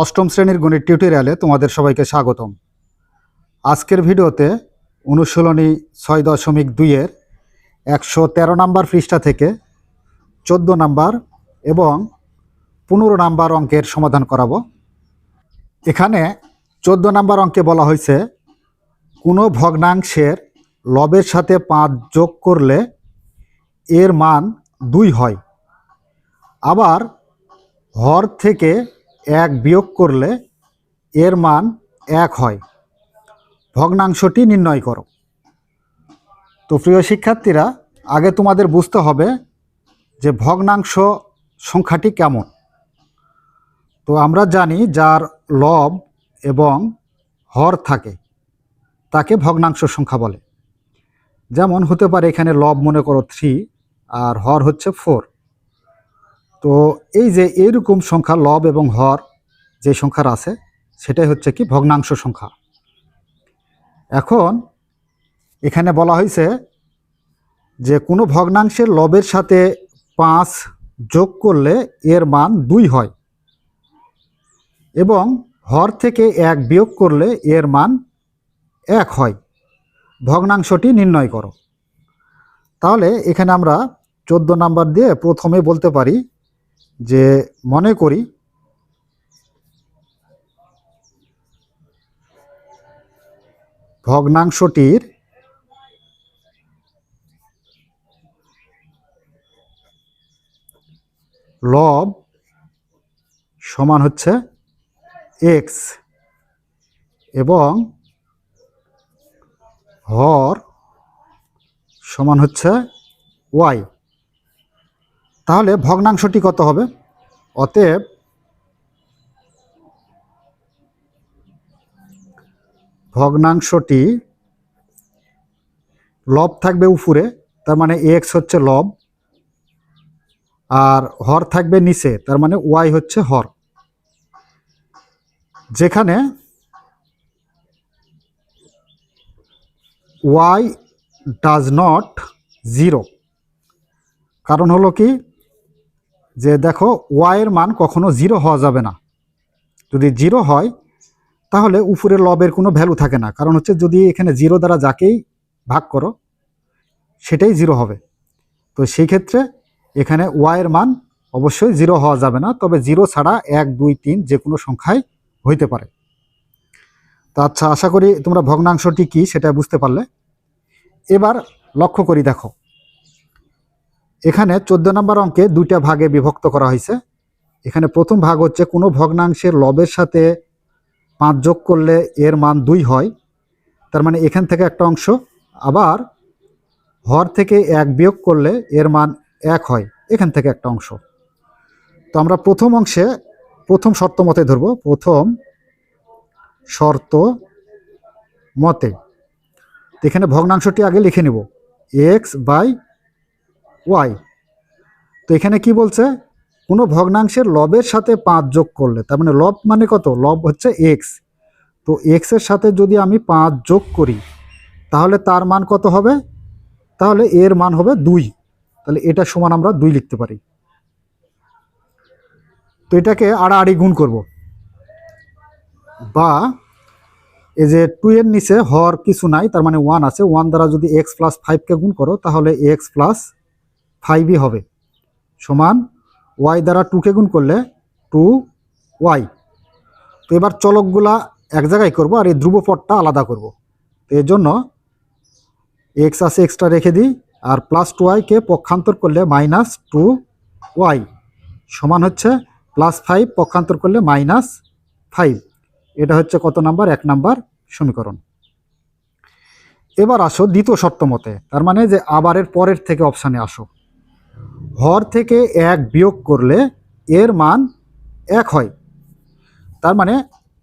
অষ্টম শ্রেণির গণিত টিউটোরিয়ালে তোমাদের সবাইকে স্বাগতম। আজকের ভিডিওতে অনুশীলনী ছয় দশমিক দুইয়ের একশো তেরো নাম্বার পৃষ্ঠা থেকে চোদ্দ নাম্বার এবং পনেরো নাম্বার অঙ্কের সমাধান করাবো। এখানে চোদ্দ নাম্বার অঙ্কে বলা হয়েছে, কোনো ভগ্নাংশের লবের সাথে পাঁচ যোগ করলে এর মান দুই হয়। আবার হর থেকে এক বিয়োগ করলে এর মান এক হয়। ভগ্নাংশটি নির্ণয় করো। তো প্রিয় শিক্ষার্থীরা, আগে তোমাদের বুঝতে হবে যে ভগ্নাংশ সংখ্যাটি কেমন। তো আমরা জানি যার লব এবং হর থাকে, তাকে ভগ্নাংশ সংখ্যা বলে। যেমন হতে পারে এখানে লব মনে করো থ্রি আর হর হচ্ছে ফোর তো এই যে এইরকম সংখ্যা লব এবং হর যে সংখ্যার আছে, সেটাই হচ্ছে কি ভগ্নাংশ সংখ্যা। এখন এখানে বলা হয়েছে যে কোনো ভগ্নাংশের লবের সাথে পাঁচ যোগ করলে এর মান দুই হয় এবং হর থেকে এক বিয়োগ করলে এর মান এক হয়। ভগ্নাংশটি নির্ণয় করো। তাহলে এখানে আমরা চোদ্দ নাম্বার দিয়ে প্রথমে বলতে পারি যে মনে করি ভগ্নাংশটির লব সমান হচ্ছে এক্স এবং হর সমান হচ্ছে ওয়াই তাহলে ভগ্নাংশটি কত হবে? অতএব ভগ্নাংশটি লব থাকবে উপরে, তার মানে এক্স হচ্ছে লব, আর হর থাকবে নিচে, তার মানে ওয়াই হচ্ছে হর। যেখানে ওয়াই ডাজ নট জিরো কারণ হলো কি? যে দেখো ওয়াইয়ের মান কখনো জিরো হওয়া যাবে না। যদি জিরো হয়, তাহলে উপরের লবের কোনো ভ্যালু থাকে না। কারণ হচ্ছে যদি এখানে জিরো দ্বারা যাকেই ভাগ করো, সেটাই জিরো হবে। তো সেই ক্ষেত্রে এখানে ওয়াইয়ের মান অবশ্যই জিরো হওয়া যাবে না। তবে জিরো ছাড়া এক, দুই, তিন যে কোনো সংখ্যায় হইতে পারে। তো আচ্ছা আশা করি তোমরা ভগ্নাংশটি কি সেটা বুঝতে পারলে। এবার লক্ষ্য করি দেখো। এখানে চোদ্দ নম্বর অঙ্কে দুইটা ভাগে বিভক্ত করা হয়েছে। এখানে প্রথম ভাগ হচ্ছে, কোনো ভগ্নাংশের লবের সাথে পাঁচ যোগ করলে এর মান দুই হয়। তার মানে এখান থেকে একটা অংশ। আবার হর থেকে এক বিয়োগ করলে এর মান এক হয়, এখান থেকে একটা অংশ। তো আমরা প্রথম অংশে, প্রথম শর্ত মতে ধরব। প্রথম শর্ত মতে। এখানে ভগ্নাংশটি আগে লিখে নেব। এক্স বাই ওয়াই তো এখানে কি বলছে? কোনো ভগ্নাংশের লবের সাথে পাঁচ যোগ করলে, তার মানে লব মানে কত? লব হচ্ছে এক্স তো এক্সের সাথে যদি আমি পাঁচ যোগ করি, তাহলে তার মান কত হবে? তাহলে এর মান হবে দুই। তাহলে এটা সমান আমরা দুই লিখতে পারি। তো এটাকে আড়াআড়ি গুণ করব। বা এই যে টু এর নিচে হর কিছু নাই, তার মানে ওয়ান আছে। ওয়ান দ্বারা যদি এক্স প্লাস ফাইভকে গুণ করো, তাহলে এক্স প্লাস ফাইভই হবে। সমান ওয়াই দ্বারা টুকে গুণ করলে টু ওয়াই তো এবার চলকগুলা এক জায়গায় করব আর এই ধ্রুবপদটা আলাদা করব। তো এর জন্য এক্স আছে এক্সট্রা রেখে দিই আর প্লাস টু ওয়াইকে পক্ষান্তর করলে মাইনাস টু ওয়াই সমান হচ্ছে প্লাস ফাইভ পক্ষান্তর করলে মাইনাস ফাইভ এটা হচ্ছে কত নাম্বার? এক নাম্বার সমীকরণ। এবার আসো দ্বিতীয় শর্ত মতে। তার মানে যে আবারের পরের থেকে অপশানে আসো। হর থেকে এক বিয়োগ করলে এর মান এক হয়। তার মানে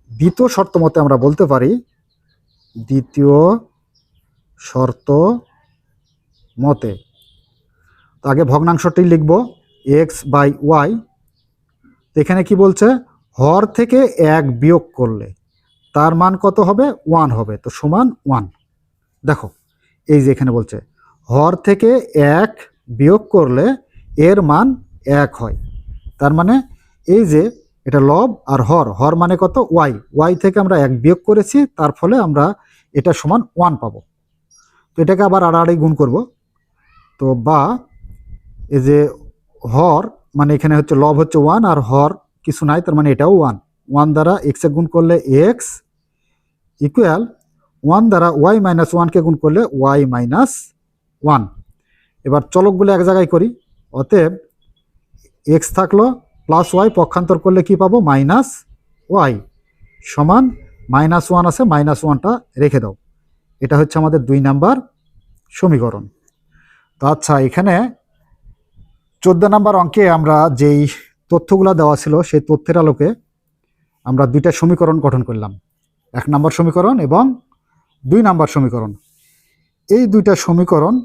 দ্বিতীয় শর্ত মতে আমরা বলতে পারি, দ্বিতীয় শর্ত মতে। তো আগে ভগ্নাংশটি লিখব এক্স বাই ওয়াই এখানে কি বলছে? হর থেকে এক বিয়োগ করলে তার মান কত হবে? ওয়ান হবে, তো সমান ওয়ান। দেখো, এই যে এখানে বলছে, হর থেকে এক বিয়োগ করলে এর মান এক হয়। তার মানে এই যে এটা লব আর হর হর মানে কত? ওয়াই। ওয়াই থেকে আমরা এক বিয়োগ করেছি, তার ফলে আমরা এটা সমান ওয়ান পাবো। তো এটাকে আবার আড়াআড়ি গুণ করব। তো বা এই যে হর মানে এখানে হচ্ছে লব হচ্ছে ওয়ান আর হর কিছু নাই, তার মানে এটাও ওয়ান। ওয়ান দ্বারা এক্সে গুণ করলে এক্স ইকুয়াল ওয়ান দ্বারা ওয়াই মাইনাস ওয়ানকে গুণ করলে ওয়াই মাইনাস ওয়ান। এবার চলকগুলো এক জায়গায় করি। অতএব এক্স থাকল প্লাস ওয়াই পক্ষান্তর করলে কি পাবো? মাইনাস ওয়াই সমান মাইনাস ওয়ান আছে মাইনাস ওয়ানটা রেখে দাও। এটা হচ্ছে আমাদের দুই নাম্বার সমীকরণ। তো আচ্ছা এখানে চোদ্দ নাম্বার অঙ্কে আমরা যেই তথ্যগুলো দেওয়া ছিল, সেই তথ্যের আলোকে আমরা দুইটা সমীকরণ গঠন করলাম। এক নম্বর সমীকরণ এবং দুই নাম্বার সমীকরণ। এই দুইটা সমীকরণ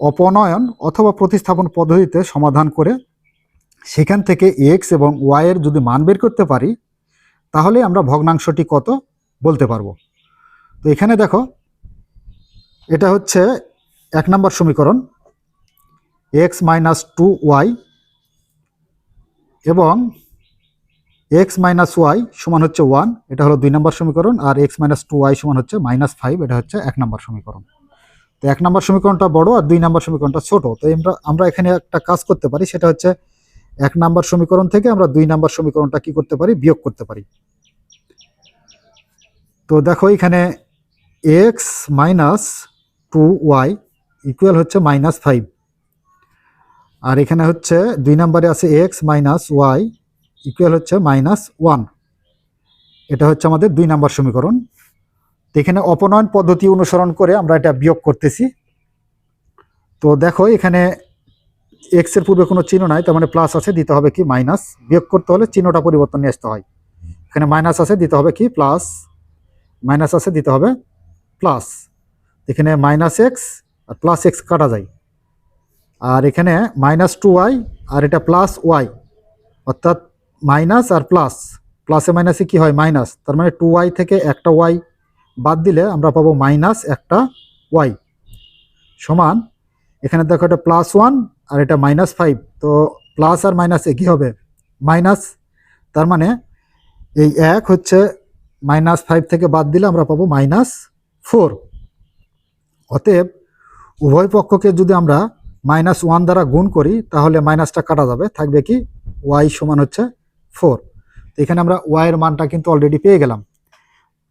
অপনয়ন অথবা প্রতিস্থাপন পদ্ধতিতে সমাধান করে সেখান থেকে এক্স এবং ওয়াই এর যদি মান বের করতে পারি, তাহলে আমরা ভগ্নাংশটি কত বলতে পারব। তো এখানে দেখো, এটা হচ্ছে এক নম্বর সমীকরণ, এক্স মাইনাস টু ওয়াই এবং এক্স মাইনাস ওয়াই সমান হচ্ছে ওয়ান, এটা হলো দুই নম্বর সমীকরণ, আর এক্স মাইনাস টু ওয়াই সমান হচ্ছে মাইনাস ফাইভ, এটা হচ্ছে এক নম্বর সমীকরণ। তো এক নম্বর সমীকরণটা বড় আর দুই নম্বর সমীকরণটা ছোট। তো আমরা আমরা এখানে একটা কাজ করতে পারি, সেটা হচ্ছে এক নম্বর সমীকরণ থেকে আমরা দুই নম্বর সমীকরণটা কি করতে পারি? বিয়োগ করতে পারি। তো দেখো এখানে X minus two Y equal হচ্ছে মাইনাস ফাইভ আর এখানে হচ্ছে দুই নম্বরে আছে এক্স মাইনাস ওয়াই ইকুয়াল হচ্ছে মাইনাস ওয়ান এটা হচ্ছে আমাদের দুই নম্বর সমীকরণ। তো এখানে অপনয়ন পদ্ধতি অনুসরণ করে আমরা এটা বিয়োগ করতেছি। তো দেখো, এখানে এক্সের পূর্বে কোনো চিহ্ন নাই, তার মানে প্লাস আছে, দিতে হবে কি মাইনাস বিয়োগ করতে হলে চিহ্নটা পরিবর্তন নিয়ে আসতে হয়। এখানে মাইনাস আছে, দিতে হবে কি প্লাস মাইনাস আছে, দিতে হবে প্লাস এখানে মাইনাস এক্স আর প্লাস এক্স কাটা যায়। আর এখানে মাইনাস টু ওয়াই আর এটা প্লাস ওয়াই অর্থাৎ মাইনাস আর প্লাস প্লাসে মাইনাসে কি হয়? মাইনাস তার মানে টু ওয়াই থেকে একটা ওয়াই বাদ দিলে আমরা পাবো মাইনাস একটা ওয়াই সমান, এখানে দেখো এটা প্লাস ওয়ান আর এটা মাইনাস ফাইভ তো প্লাস আর মাইনাসে কী হবে? মাইনাস তার মানে এই এক হচ্ছে মাইনাস ফাইভ থেকে বাদ দিলে আমরা পাবো মাইনাস ফোর অতএব উভয় পক্ষকে যদি আমরা মাইনাস ওয়ান দ্বারা গুণ করি, তাহলে মাইনাসটা কাটা যাবে, থাকবে কি ওয়াই সমান হচ্ছে ফোর তো এখানে আমরা ওয়াইয়ের মানটা কিন্তু অলরেডি পেয়ে গেলাম।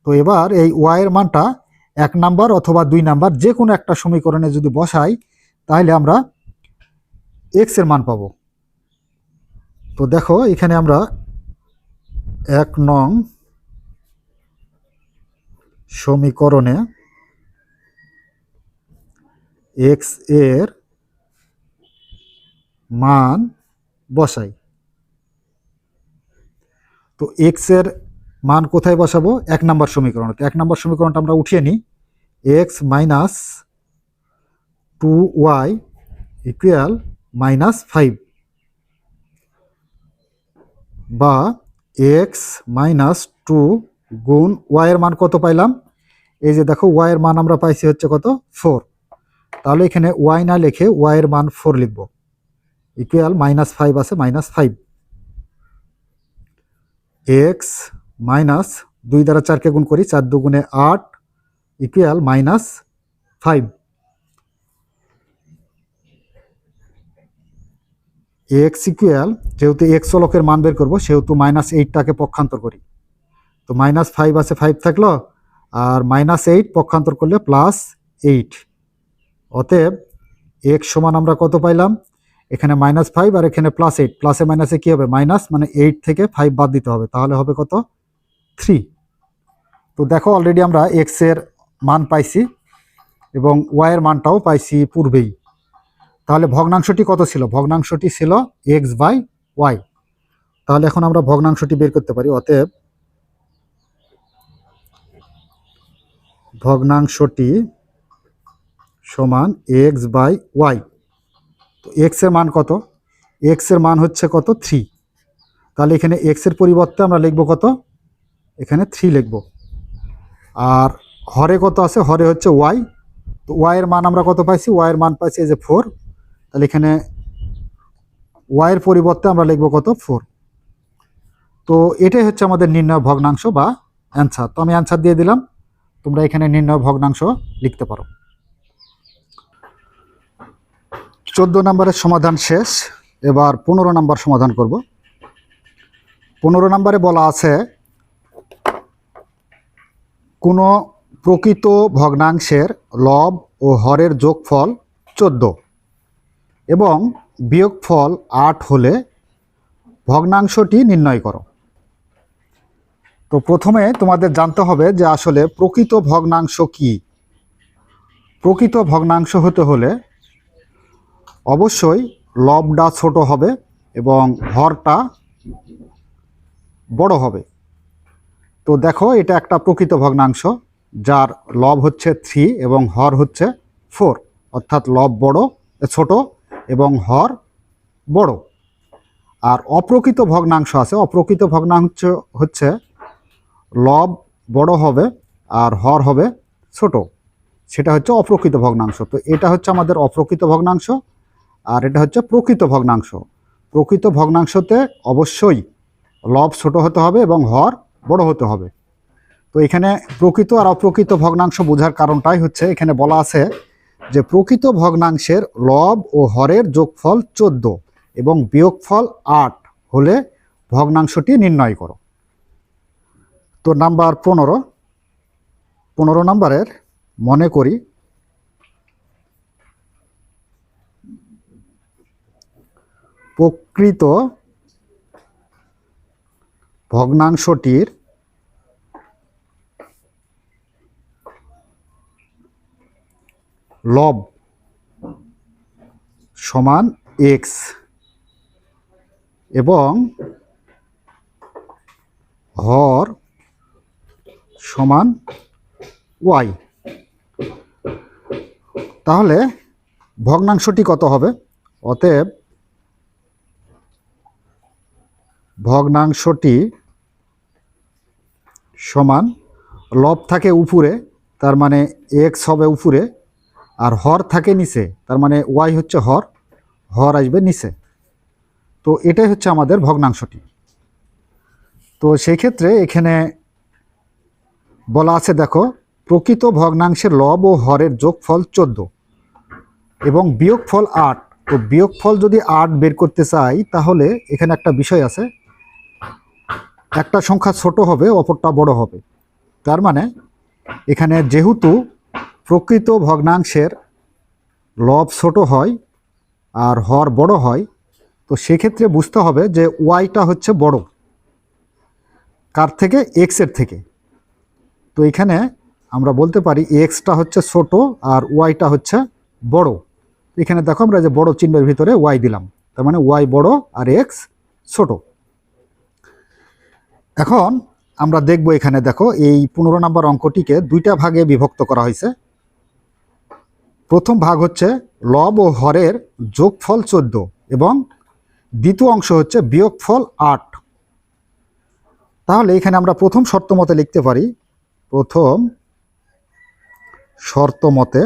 তো এবার এই ওয়াইয়ের মানটা এক নাম্বার অথবা দুই নাম্বার যে কোনো একটা সমীকরণে যদি বসাই তাহলে আমরা এক্সের মান পাব। তো দেখো, এখানে আমরা এক নং সমীকরণে এক্সের মান বসাই। তো এক্সের মান কোথায় বসাবো? এক নম্বর সমীকরণ তো এক নম্বর সমীকরণটা আমরা উঠিয়ে নিই। X minus two Y equal minus five বা এক্স মাইনাস টু গুণ ওয়াইয়ের মান কত পাইলাম? এই যে দেখো ওয়াইয়ের মান আমরা পাইছি হচ্ছে কত? ফোর তাহলে এখানে ওয়াই না লিখে ওয়াইয়ের মান ফোর লিখব। ইকুয়াল মাইনাস ফাইভ আছে মাইনাস ফাইভ এক্স মাইনাস দুই দ্বারা চারকে গুণ করি, চার দুগুণে আট equal minus five X equal যেহেতু এক্স চলকের মান বের করব, সেহেতু মাইনাস এইটটাকে পক্ষান্তর করি। তো মাইনাস ফাইভ আছে ফাইভ থাকল, আর মাইনাস এইট পক্ষান্তর করলে প্লাস এইট অতএব এক্স সমান আমরা কত পাইলাম? এখানে মাইনাস ফাইভ আর এখানে প্লাস এইট প্লাসে মাইনাসে কী হবে? মাইনাস মানে এইট থেকে ফাইভ বাদ দিতে হবে। তাহলে হবে কত? থ্রি। তো দেখো অলরেডি আমরা এক্সের মান পাইছি এবং ওয়াইয়ের মানটাও পাইছি পূর্বেই। তাহলে ভগ্নাংশটি কত ছিল? ভগ্নাংশটি ছিল এক্স বাই ওয়াই তাহলে এখন আমরা ভগ্নাংশটি বের করতে পারি, অতএব ভগ্নাংশটি সমান এক্স বাই ওয়াই তো এক্সের মান কত? এক্সের মান হচ্ছে কত? থ্রি তাহলে এখানে এক্সের পরিবর্তে আমরা লিখব কত? এখানে থ্রি লিখব। আর হরে কত আছে? হরে হচ্ছে ওয়াই তো ওয়াইয়ের মান আমরা কত পাইছি? ওয়াইয়ের মান পাইছি এই যে ফোর তাহলে এখানে ওয়াইয়ের পরিবর্তে আমরা লিখব কত? ফোর তো এটাই হচ্ছে আমাদের নির্ণয় ভগ্নাংশ বা অ্যান্সার তো আমি অ্যান্সার দিয়ে দিলাম। তোমরা এখানে নির্ণয় ভগ্নাংশ লিখতে পারো। চোদ্দ নম্বরের সমাধান শেষ। এবার পনেরো নম্বর সমাধান করব। পনেরো নম্বরে বলা আছে কোনো প্রকৃত ভগ্নাংশের লব ও হরের যোগফল চোদ্দ। এবং বিয়োগফল আট হলে ভগ্নাংশটি নির্ণয় করো। তো প্রথমে তোমাদের জানতে হবে যে আসলে প্রকৃত ভগ্নাংশ কি। প্রকৃত ভগ্নাংশ হতে হলে অবশ্যই লবটা ছোট হবে এবং হরটা বড় হবে। তো দেখো, এটা একটা প্রকৃত ভগ্নাংশ, যার লব হচ্ছে থ্রি এবং হর হচ্ছে ফোর অর্থাৎ লব বড়, ছোট এবং হর বড়। আর অপ্রকৃত ভগ্নাংশ আছে, অপ্রকৃত ভগ্নাংশ হচ্ছে লব বড় হবে আর হর হবে ছোট। সেটা হচ্ছে অপ্রকৃত ভগ্নাংশ। তো এটা হচ্ছে আমাদের অপ্রকৃত ভগ্নাংশ আর এটা হচ্ছে প্রকৃত ভগ্নাংশ। প্রকৃত ভগ্নাংশতে অবশ্যই লব ছোট হতে হবে এবং হর বড় হতে হবে। তো এখানে প্রকৃত আর অপ্রকৃত ভগ্নাংশ বোঝার কারণটাই হচ্ছে, এখানে বলা আছে যে প্রকৃত ভগ্নাংশের লব ও হরের যোগফল চোদ্দ এবং বিয়োগফল আট হলে ভগ্নাংশটি নির্ণয় করো। তো নাম্বার পনেরো পনেরো নাম্বারের মনে করি, প্রকৃত ভগ্নাংশটির লব সমান এক্স এবং হর সমান ওয়াই তাহলে ভগ্নাংশটি কত হবে? অতএব ভগ্নাংশটি সমান, লব থাকে উপরে, তার মানে এক্স হবে উপরে, আর হর থাকে নিচে, তার মানে ওয়াই হচ্ছে হর হর আসবে নিচে। তো এটাই হচ্ছে আমাদের ভগ্নাংশটি। তো সেই ক্ষেত্রে এখানে বলা আছে, দেখো, প্রকৃত ভগ্নাংশের লব ও হরের যোগফল চোদ্দ এবং বিয়োগফল আট। তো বিয়োগফল যদি আট বের করতে চাই, তাহলে এখানে একটা বিষয় আছে একটা সংখ্যা ছোট হবে, অপরটা বড় হবে। তার মানে এখানে যেহেতু প্রকৃত ভগ্নাংশের লব ছোট হয় আর হর বড় হয়, তো সেক্ষেত্রে বুঝতে হবে যে ওয়াইটা হচ্ছে বড়। কার থেকে? এক্সের থেকে। তো এখানে আমরা বলতে পারি এক্সটা হচ্ছে ছোট আর ওয়াইটা হচ্ছে বড়। এখানে দেখো আমরা যে বড় চিহ্নের ভিতরে ওয়াই দিলাম। তার মানে ওয়াই বড় আর এক্স ছোট। এখন আমরা দেখব এখানে, দেখো, এই পনেরো নম্বর অঙ্কটিকে দুইটা ভাগে বিভক্ত করা হয়েছে। প্রথম ভাগ হচ্ছে লব ও হরের যোগফল চোদ্দ এবং দ্বিতীয় অংশ হচ্ছে বিয়োগফল আট। তাহলে এখানে আমরা প্রথম শর্ত মতে লিখতে পারি, প্রথম শর্ত মতে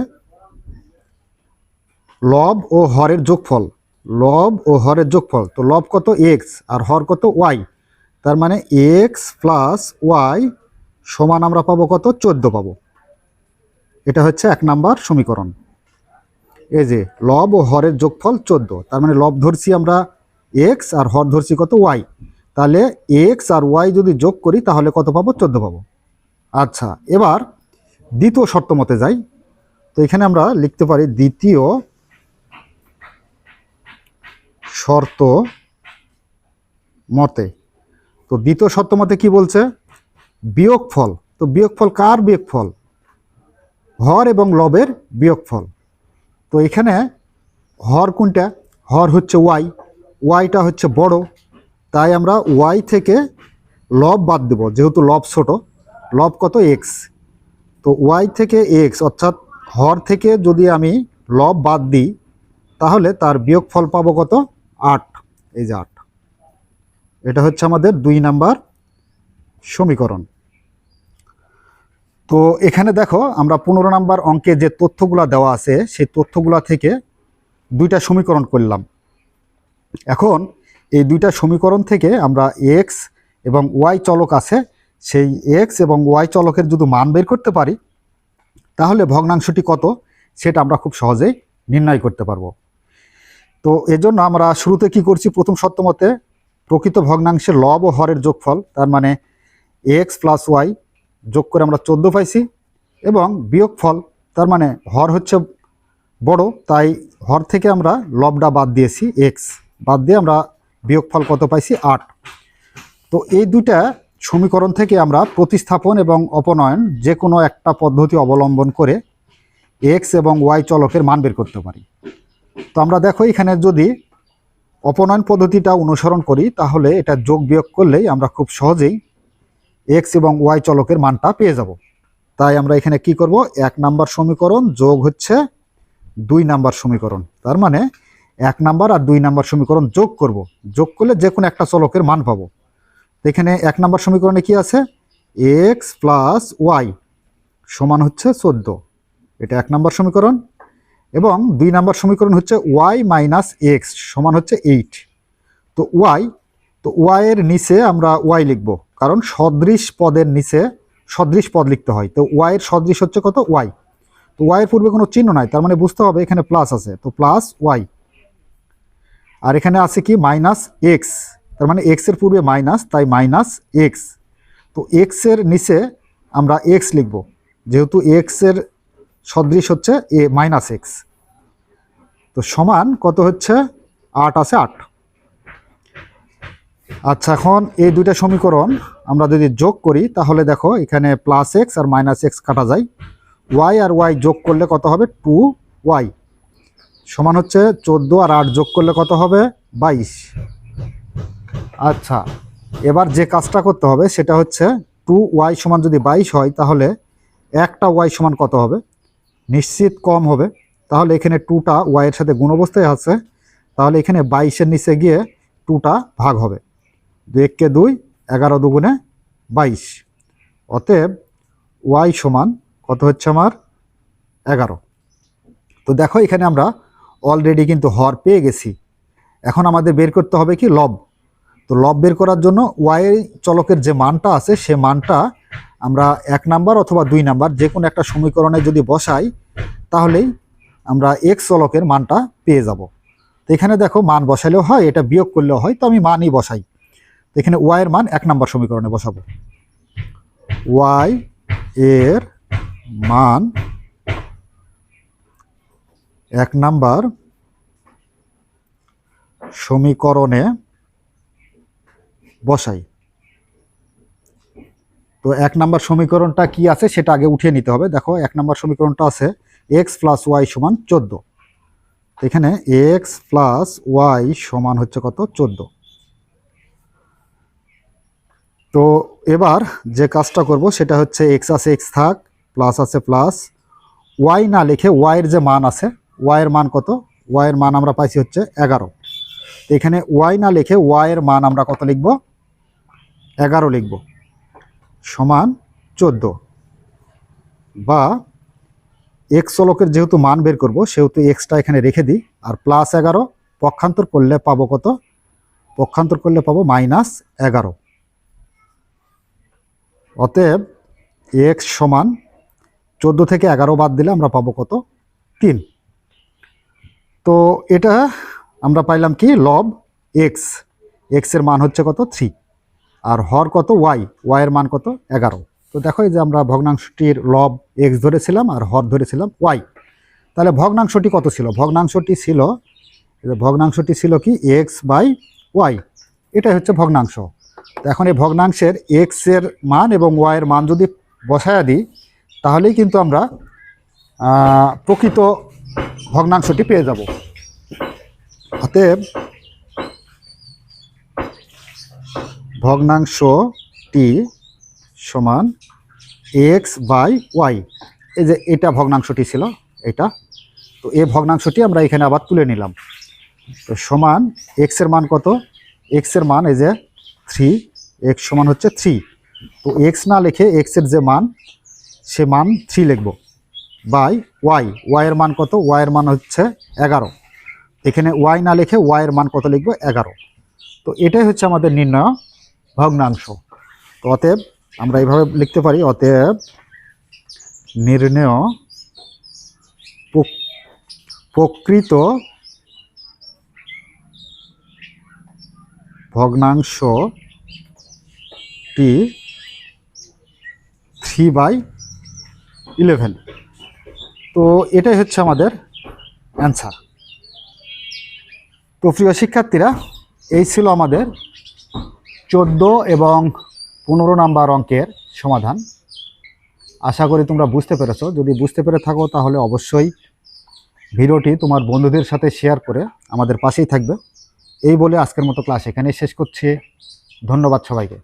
লব ও হরের যোগফল, লব ও হরের যোগফল। তো লব কত এক্স আর হর কত ওয়াই তার মানে এক্স প্লাস ওয়াই সমান আমরা পাবো কত? চোদ্দ পাবো। এটা হচ্ছে এক নাম্বার সমীকরণ। এই যে লব ও হরের যোগফল চোদ্দ। তার মানে লব ধরছি আমরা এক্স আর হর ধরছি কত? ওয়াই তাহলে এক্স আর ওয়াই যদি যোগ করি, তাহলে কত পাবো? চোদ্দ পাবো। আচ্ছা এবার দ্বিতীয় শর্ত মতে যাই। তো এখানে আমরা লিখতে পারি দ্বিতীয় শর্ত মতে তো দ্বিতীয় সত্যমতে মতে কি বলছে? বিয়োগফল। তো বিয়োগফল কার বিয়োগফল? হর এবং লবের বিয়োগফল। তো এখানে হর কোনটা? হর হচ্ছে ওয়াই। ওয়াইটা হচ্ছে বড়। তাই আমরা ওয়াই থেকে লব বাদ দেব, যেহেতু লব ছোট। লব কত? এক্স। তো ওয়াই থেকে এক্স, অর্থাৎ হর থেকে যদি আমি লব বাদ দিই, তাহলে তার বিয়োগফল পাবো কত? আট। এই যে আট। এটা হচ্ছে আমাদের দুই নাম্বার সমীকরণ। তো এখানে দেখো, আমরা পনেরো নাম্বার অঙ্কে যে তথ্যগুলা দেওয়া আছে, সেই তথ্যগুলা থেকে দুইটা সমীকরণ করলাম। এখন এই দুইটা সমীকরণ থেকে আমরা এক্স এবং ওয়াই চলক আছে, সেই এক্স এবং ওয়াই চলকের যদি মান বের করতে পারি, তাহলে ভগ্নাংশটি কত? সেটা আমরা খুব সহজেই নির্ণয় করতে পারব। তো এজন্য আমরা শুরুতে কি করছি? প্রথম সত্য মতে প্রকৃত ভগ্নাংশের লব ও হরের যোগফল, তার মানে এক্স প্লাস ওয়াই যোগ করে আমরা চোদ্দ পাইছি, এবং বিয়োগফল, তার মানে হর হচ্ছে বড়, তাই হর থেকে আমরা লবটা বাদ দিয়েছি এক্স বাদ দিয়ে আমরা বিয়োগফল কত পাইছি? আট। তো এই দুইটা সমীকরণ থেকে আমরা প্রতিস্থাপন এবং অপনয়ন যে কোনো একটা পদ্ধতি অবলম্বন করে এক্স এবং ওয়াই চলকের মান বের করতে পারি। তো আমরা দেখো এখানে যদি অপনয়ন পদ্ধতিটা অনুসরণ করি, তাহলে এটা যোগ বিয়োগ করলেই আমরা খুব সহজেই এক্স এবং ওয়াই চলকের মানটা পেয়ে যাব। তাই আমরা এখানে কি করব? এক নাম্বার সমীকরণ যোগ হচ্ছে দুই নাম্বার সমীকরণ। তার মানে এক নাম্বার আর দুই নাম্বার সমীকরণ যোগ করব। যোগ করলে যে কোনো একটা চলকের মান পাবো। এখানে এক নাম্বার সমীকরণে কি আছে? এক্স প্লাস ওয়াই সমান হচ্ছে চোদ্দ। এটা এক নাম্বার সমীকরণ। এবং দুই নাম্বার সমীকরণ হচ্ছে ওয়াই মাইনাস এক্স সমান হচ্ছে এইট তো ওয়াই তো ওয়াইয়ের নিচে আমরা ওয়াই লিখব, কারণ সদৃশ পদের নিচে সদৃশ পদ লিখতে হয়। তো ওয়াইয়ের সদৃশ হচ্ছে কত? ওয়াই তো ওয়াইয়ের পূর্বে কোনো চিহ্ন নাই, তার মানে বুঝতে হবে এখানে প্লাস আছে, তো প্লাস ওয়াই আর এখানে আছে কি? মাইনাস এক্স তার মানে এক্সের পূর্বে মাইনাস তাই মাইনাস এক্স তো এক্সের নিচে আমরা এক্স লিখব, যেহেতু এক্সের সদৃশ হচ্ছে এ মাইনাস এক্স। তো সমান কত হচ্ছে? আট আছে আট। আচ্ছা এখন এই দুইটা সমীকরণ আমরা যদি যোগ করি, তাহলে দেখো এখানে প্লাস এক্স আর মাইনাস এক্স কাটা যায়। ওয়াই আর ওয়াই যোগ করলে কত হবে? টু ওয়াই সমান হচ্ছে চোদ্দ আর আট যোগ করলে কত হবে? বাইশ। আচ্ছা এবার যে কাজটা করতে হবে, সেটা হচ্ছে টু ওয়াই সমান যদি বাইশ হয়, তাহলে একটা ওয়াই সমান কত হবে? নিশ্চিত কম হবে। তাহলে এখানে টুটা ওয়াইয়ের সাথে গুণ অবস্থায় আছে। তাহলে এখানে বাইশের নিচে গিয়ে টুটা ভাগ হবে। দুই এককে দুই, এগারো দুগুণে বাইশ। অতএব ওয়াই সমান কত হচ্ছে আমার? এগারো। তো দেখো এখানে আমরা অলরেডি কিন্তু হর পেয়ে গেছি। এখন আমাদের বের করতে হবে কি? লব। তো লব বের করার জন্য ওয়াই চলকের যে মানটা আছে, সে মানটা আমরা এক নাম্বার অথবা দুই নাম্বার যে কোনো একটা সমীকরণে যদি বসাই, তাহলেই আমরা এক্স চলকের মানটা পেয়ে যাব। তো এখানে দেখো মান বসালেও হয়, এটা বিয়োগ করলেও হয়, তো আমি মানই বসাই। তো এখানে ওয়াইয়ের মান এক নাম্বার সমীকরণে বসাবো। ওয়াই এর মান এক নাম্বার সমীকরণে বসাই। তো এক নাম্বার সমীকরণটা কি আছে সেটা আগে উঠিয়ে নিতে হবে। দেখো, এক নাম্বার সমীকরণটা আছে এক্স প্লাস ওয়াই সমান চোদ্দ। এখানে এক্স প্লাস ওয়াই সমান হচ্ছে কত? চোদ্দ। তো এবার যে কাজটা করব সেটা হচ্ছে এক্স আছে এক্স থাক প্লাস আছে প্লাস ওয়াই না লিখে ওয়াইয়ের যে মান আছে ওয়াইয়ের মান কত? ওয়াইয়ের মান আমরা পাইছি হচ্ছে এগারো। এখানে ওয়াই না লিখে ওয়াইয়ের মান আমরা কত লিখব? এগারো লিখব। সমান চোদ্দ। বা এক্স চলকের যেহেতু মান বের করব, সেহেতু এক্সটা এখানে রেখে দিই। আর প্লাস এগারো, পক্ষান্তর করলে পাবো কত? পক্ষান্তর করলে পাবো মাইনাস এগারো। অতএব এক্স সমান চোদ্দ থেকে এগারো বাদ দিলে আমরা পাবো কত? তিন। তো এটা আমরা পাইলাম কি? লব এক্স এক্সের মান হচ্ছে কত? থ্রি আর হর কত? ওয়াই ওয়াইয়ের মান কত? এগারো। তো দেখো যে আমরা ভগ্নাংশটির লব এক্স ধরেছিলাম আর হর ধরেছিলাম ওয়াই তাহলে ভগ্নাংশটি কত ছিল? ভগ্নাংশটি ছিল ভগ্নাংশটি ছিল কি? এক্স বাই ওয়াই এটাই হচ্ছে ভগ্নাংশ। এখন এই ভগ্নাংশের এক্সের মান এবং ওয়াইয়ের মান যদি বসায়া দিই, তাহলেই কিন্তু আমরা প্রকৃত ভগ্নাংশটি পেয়ে যাব। অতএব ভগ্নাংশটি সমান এক্স বাই ওয়াই। এই যে এটা ভগ্নাংশটি ছিল, এটা। তো এই ভগ্নাংশটি আমরা এখানে আবার তুলে নিলাম। তো সমান এক্সের মান কত? এক্সের মান এই যে থ্রি, এক্স সমান হচ্ছে থ্রি। তো এক্স না লিখে এক্সের যে মান, সে মান থ্রি লিখব। By Y. ওয়াইয়ের মান কত? ওয়াইয়ের মান হচ্ছে এগারো। এখানে ওয়াই না লিখে ওয়াইয়ের মান কত লিখব? এগারো। তো এটাই হচ্ছে আমাদের নির্ণয়। ভগ্নাংশ। তো অতএব আমরা এইভাবে লিখতে পারি, অতএব নির্ণেয় প্রক- প্রকৃত ভগ্নাংশটি থ্রি বাই ইলেভেন তো এটাই হচ্ছে আমাদের অ্যান্সার তো প্রিয় শিক্ষার্থীরা, এই ছিল আমাদের চোদ্দ এবং পনেরো নাম্বার অঙ্কের সমাধান। আশা করি তোমরা বুঝতে পেরেছ। যদি বুঝতে পেরে থাকো, তাহলে অবশ্যই ভিডিওটি তোমার বন্ধুদের সাথে শেয়ার করে আমাদের পাশেই থাকবে। এই বলে আজকের মতো ক্লাস এখানেই শেষ করছি। ধন্যবাদ সবাইকে।